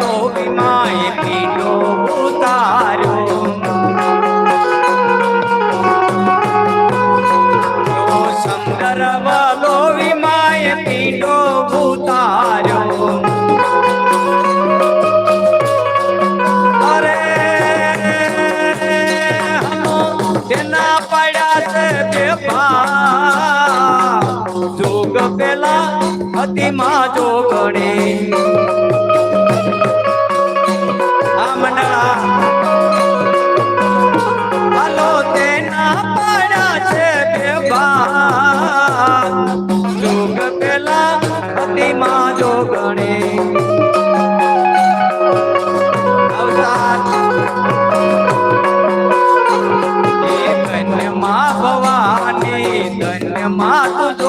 ગોવિમાએ પીડો ઉતાર્યો. સુંદર વાલો વિમાએ પીડો ઉતાર્યો. અરે પડ્યા છે બેભા જોગ પેલા હતીમાં જોગણી. માં જોગણી ધન્યમાં ભવાની ધન્યમાં તું